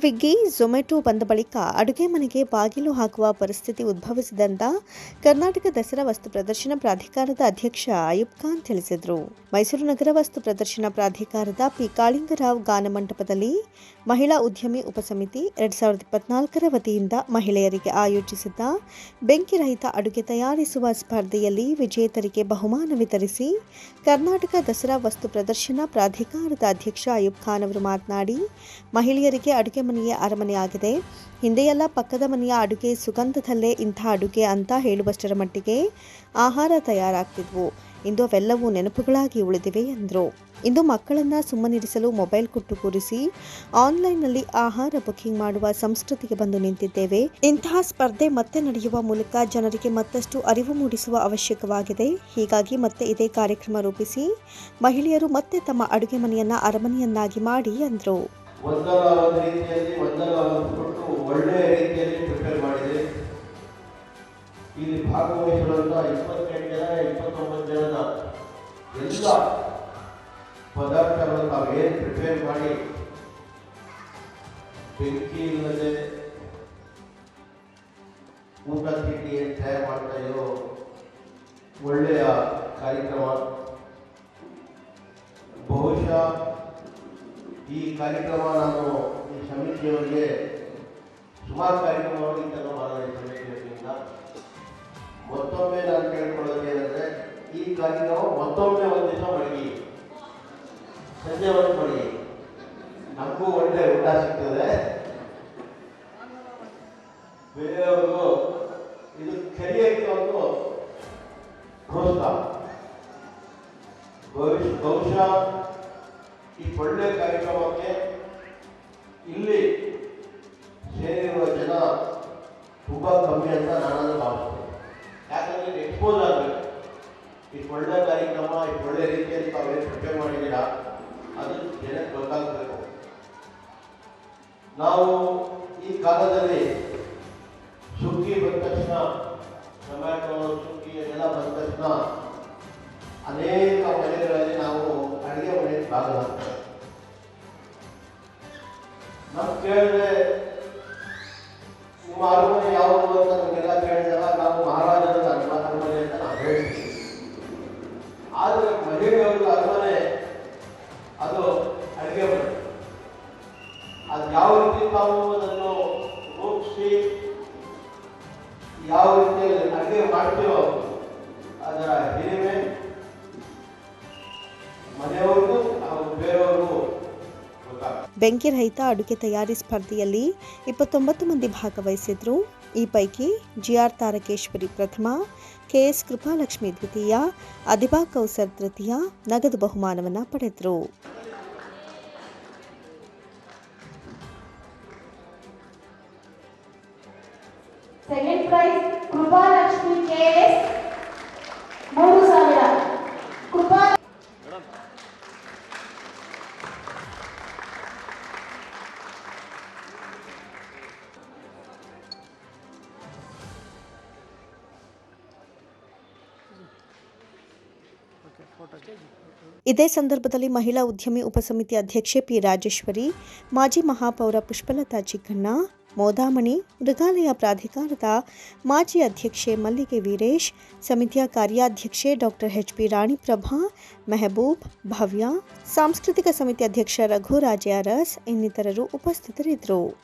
Swiggy Zomato ಬಂದ ಬಳಿಕ ಅಡುಗೆ ಮನೆಗೆ ಬಾಗಿಲು ಹಾಕುವ ಪರಿಸ್ಥಿತಿ ಉದ್ಭವಿಸಿದಂತ ಕರ್ನಾಟಕ ದಸರಾ ವಸ್ತು ಪ್ರದರ್ಶನ ಪ್ರಾಧಿಕಾರದ ಅಧ್ಯಕ್ಷ ಅಯೂಬ್ ಖಾನ್ ತಿಳಿಸಿದರು. ಮೈಸೂರು ನಗರ ವಸ್ತು ಪ್ರದರ್ಶನ ಪ್ರಾಧಿಕಾರದ ಪಿ ಕಾಳಿಂಗರಾವ್ ಗಾನ ಮಂಟಪದಲ್ಲಿ ಮಹಿಳಾ ಉದ್ಯಮಿ ಉಪಸಮಿತಿ ಎರಡ್ ಸಾವಿರದ ಇಪ್ಪತ್ನಾಲ್ಕರ ವತಿಯಿಂದ ಮಹಿಳೆಯರಿಗೆ ಆಯೋಜಿಸಿದ್ದ ಬೆಂಕಿ ರಹಿತ ಅಡುಗೆ ತಯಾರಿಸುವ ಸ್ಪರ್ಧೆಯಲ್ಲಿ ವಿಜೇತರಿಗೆ ಬಹುಮಾನ ವಿತರಿಸಿ ಕರ್ನಾಟಕ ದಸರಾ ವಸ್ತು ಪ್ರದರ್ಶನ ಪ್ರಾಧಿಕಾರದ ಅಧ್ಯಕ್ಷ ಅಯೂಬ್ ಖಾನ್ ಅವರು ಮಾತನಾಡಿ, ಮಹಿಳೆಯರಿಗೆ ಅಡುಗೆ ಮನೆಯೇ ಅರಮನೆಯಾಗಿದೆ. ಹಿಂದೆಯೆಲ್ಲ ಪಕ್ಕದ ಮನೆಯ ಅಡುಗೆ ಸುಗಂಧದಲ್ಲೇ ಇಂಥ ಅಡುಗೆ ಅಂತ ಹೇಳುವಷ್ಟರ ಮಟ್ಟಿಗೆ ಆಹಾರ ತಯಾರಾಗ್ತಿದ್ವು. ಇಂದು ಅವೆಲ್ಲವೂ ನೆನಪುಗಳಾಗಿ ಉಳಿದಿವೆ ಎಂದರು. ಇಂದು ಮಕ್ಕಳನ್ನು ಸುಮ್ಮನಿರಿಸಲು ಮೊಬೈಲ್ ಕೊಟ್ಟು ಕೂರಿಸಿ ಆನ್ಲೈನ್ನಲ್ಲಿ ಆಹಾರ ಬುಕಿಂಗ್ ಮಾಡುವ ಸಂಸ್ಕೃತಿಗೆ ಬಂದು ನಿಂತಿದ್ದೇವೆ. ಇಂತಹ ಸ್ಪರ್ಧೆ ಮತ್ತೆ ನಡೆಯುವ ಮೂಲಕ ಜನರಿಗೆ ಮತ್ತಷ್ಟು ಅರಿವು ಮೂಡಿಸುವ ಅವಶ್ಯಕವಾಗಿದೆ. ಹೀಗಾಗಿ ಮತ್ತೆ ಇದೇ ಕಾರ್ಯಕ್ರಮ ರೂಪಿಸಿ ಮಹಿಳೆಯರು ಮತ್ತೆ ತಮ್ಮ ಅಡುಗೆ ಮನೆಯನ್ನು ಅರಮನೆಯನ್ನಾಗಿ ಮಾಡಿ ಎಂದರು. ಒಂದಲ್ಲ ಒಂದು ರೀತಿಯಲ್ಲಿ ಒಂದಲ್ಲ ಒಂದು ಕೊಟ್ಟು ಒಳ್ಳೆಯ ರೀತಿಯಲ್ಲಿ ಪ್ರಿಪೇರ್ ಮಾಡಿದೆ. ಇಲ್ಲಿ ಭಾಗವಹಿಸಿರುವಂಥ ಇಪ್ಪತ್ತೆಂಟು ಜನ, ಇಪ್ಪತ್ತೊಂಬತ್ತು ಜನದ ಎಲ್ಲ ಪದಾರ್ಥಗಳನ್ನು ತಾವೇನು ಪ್ರಿಪೇರ್ ಮಾಡಿ, ಬೆಂಕಿ ಇಲ್ಲದೆ ಊಟ ತಿಂಡಿ ಏನು ತಯಾರು ಮಾಡ್ತಾ ಇರೋ ಒಳ್ಳೆಯ ಕಾರ್ಯಕ್ರಮ. ಬಹುಶಃ ಈ ಕಾರ್ಯಕ್ರಮ ನಾನು ಈ ಸಮಿತಿಯವರಿಗೆ ಸುಮಾರು ಕಾರ್ಯಕ್ರಮದಿಂದ ಮಾಡಿದೆ ಈ ಸಮಿತಿಯವರಿಂದ. ಮತ್ತೊಮ್ಮೆ ನಾನು ಕೇಳ್ಕೊಳ್ಳೋದು ಏನಂದರೆ, ಈ ಕಾರ್ಯಕ್ರಮ ಮತ್ತೊಮ್ಮೆ ಒಂದು ದಿವಸ ಮಡಗಿ. ಸಂಜೆ ಒಂದು ಮಡಗಿ. ನಮಗೂ ಒಳ್ಳೆ ಊಟ ಸಿಗ್ತದೆ. ಬೇರೆಯವ್ರಿಗೂ ಇದು ಕರಿಯಕ್ಕೆ ಒಂದು ಪ್ರೋತ್ಸಾಹ. ಭವಿಷ್ಯ ಬಹುಶಃ ಈ ಒಳ್ಳೆ ಕಾರ್ಯಕ್ರಮಕ್ಕೆ ಇಲ್ಲಿ ಸೇರಿರುವ ಜನ ತುಂಬ ಕಮ್ಮಿ ಅಂತ ನಾನು ಭಾವಿಸ್ತೇನೆ. ಯಾಕಂದರೆ ಎಕ್ಸ್ಪೋಸ್ ಆಗಬೇಕು. ಈ ಒಳ್ಳೆ ಕಾರ್ಯಕ್ರಮ ಈ ಒಳ್ಳೆ ರೀತಿಯಲ್ಲಿ ತಾವೇನು ಪ್ರಿಪೇರ್ ಮಾಡಿದ್ದೀರಾ, ಅದು ಜನಕ್ಕೆ ಗೊತ್ತಾಗಬೇಕು. ನಾವು ಈ ಕಾಲದಲ್ಲಿ ಸುಗ್ಗಿ ಬಂದ ತಕ್ಷಣ ಟೊಮ್ಯಾಟೊ ಸುಗ್ಗಿ ಎಲ್ಲ ಬಂದ ತಕ್ಷಣ ಅನೇಕ ಮನೆಗಳಲ್ಲಿ ನಾವು ಅಡುಗೆ ಮನೆಯಲ್ಲಿ ಭಾಗವಹಿಸ್ತೇವೆ ನಾವು ಕೇಳಿದ್ರೆ ನಿಮ್ಮ ಅರಮನೆ ಯಾವುದು ಅಂತ ನಮಗೆಲ್ಲ ಕೇಳಿದಾಗ ನಾವು ಮಹಾರಾಜರ ಅರಮ ಅರಮನೆ ಅಂತ ನಾವು ಹೇಳ್ತೀವಿ ಆದರೆ ಮಹಿಳೆಯರ ಅರಮನೆ, ಅದು ಅಡುಗೆ ಮನೆ. ಅದು ಯಾವ ರೀತಿ ತಾವು ಅದನ್ನು ರೂಪಿಸಿ, ಯಾವ ರೀತಿಯಲ್ಲಿ ಅಡುಗೆ ಮಾಡ್ತೀವೋ ಅದರ ಹಿರಿಮೆ ಬೆಂಕಿ ರಹಿತ ಅಡುಗೆ ತಯಾರಿ ಸ್ಪರ್ಧೆಯಲ್ಲಿ ಇಪ್ಪತ್ತೊಂಬತ್ತು ಮಂದಿ ಭಾಗವಹಿಸಿದ್ರು. ಈ ಪೈಕಿ ಜಿಆರ್ ತಾರಕೇಶ್ವರಿ ಪ್ರಥಮ, ಕೆಎಸ್ ಕೃಪಾಲಕ್ಷ್ಮಿ ದ್ವಿತೀಯ, ಅದಿಬಾ ಕೌಸರ್ ತೃತೀಯ ನಗದು ಬಹುಮಾನವನ್ನು ಪಡೆದರು. ಸೆಕೆಂಡ್ ಪ್ರೈಸ್ ಕೃಪಾಲಕ್ಷ್ಮಿ, ಕೆಎಸ್ ಇದೇ ಸಂದರ್ಭದಲ್ಲಿ ಮಹಿಳಾ ಉದ್ಯಮಿ ಉಪಸಮಿತಿ ಅಧ್ಯಕ್ಷೆ ಪಿ ರಾಜೇಶ್ವರಿ, ಮಾಜಿ ಮಹಾಪೌರ ಪುಷ್ಪಲತಾ ಚಿಕ್ಕಣ್ಣ, ಮೋದಾಮಣಿ, ಮೃಗಾಲಯ ಪ್ರಾಧಿಕಾರದ ಮಾಜಿ ಅಧ್ಯಕ್ಷೆ ಮಲ್ಲಿಗೆ ವೀರೇಶ್, ಸಮಿತಿಯ ಕಾರ್ಯಾಧ್ಯಕ್ಷೆ doctor H P Raniprabha, Mehboob, Bhavya, ಸಾಂಸ್ಕೃತಿಕ ಸಮಿತಿ ಅಧ್ಯಕ್ಷ ರಘು ರಾಜೆ ಅರಸ್ ಇನ್ನಿತರರು ಉಪಸ್ಥಿತರಿದ್ದರು.